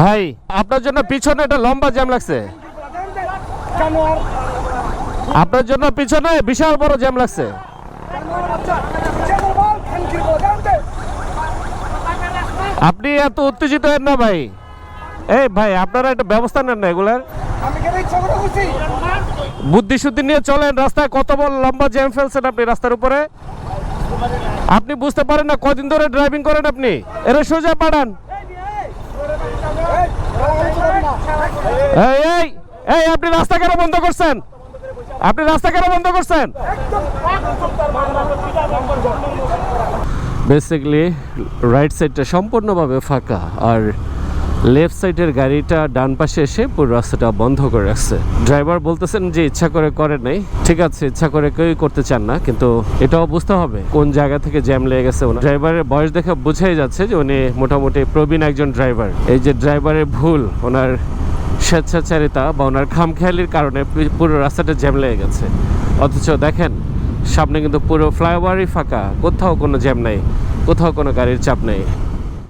ভাই, আপনার জন্য পিছনে একটা লম্বা জ্যাম লাগছে। আপনার জন্য পিছনে বিশাল বড় জ্যাম লাগছে। আপনি এত উত্তেজিত হেন না ভাই। এই ভাই, আপনারা একটা ব্যবস্থা নেন না এগুলার। বুদ্ধি শুদ্ধি নিয়ে চলেন রাস্তায়, কত বড় লম্বা জ্যাম ফেলছেন আপনি রাস্তার উপরে। আপনি বুঝতে পারেন না কদিন ধরে ড্রাইভিং করেন আপনি। এরা সোজা পাঠান এই, গালাগালি করবেন না। এই এই আপনি রাস্তা কেন বন্ধ করছেন? আপনি রাস্তা কেন বন্ধ করছেন? বেসিক্যালি রাইট সাইডটা সম্পূর্ণভাবে ফাঁকা, আর লেফট সাইডের গাড়িটা ডান পাশে এসে পুরো রাস্তাটা বন্ধ করে রাখছে। ড্রাইভার বলতেছেন যে ইচ্ছা করে করে নাই। ঠিক আছে, ইচ্ছা করে কেউই করতে চান না, কিন্তু এটাও বুঝতে হবে কোন জায়গা থেকে জ্যাম লেগে গেছে ওনার। ড্রাইভারের বয়স দেখে বুঝাই যাচ্ছে যে উনি মোটামুটি প্রবীণ একজন ড্রাইভার এই যে ড্রাইভারের ভুল, ওনার স্বেচ্ছাচারিতা বা ওনার খামখেয়ালির কারণে পুরো রাস্তাটা জ্যাম লেগে গেছে। অথচ দেখেন, সামনে কিন্তু পুরো ফ্লাইওভারই ফাঁকা। কোথাও কোনো জ্যাম নেই, কোথাও কোনো গাড়ির চাপ নেই।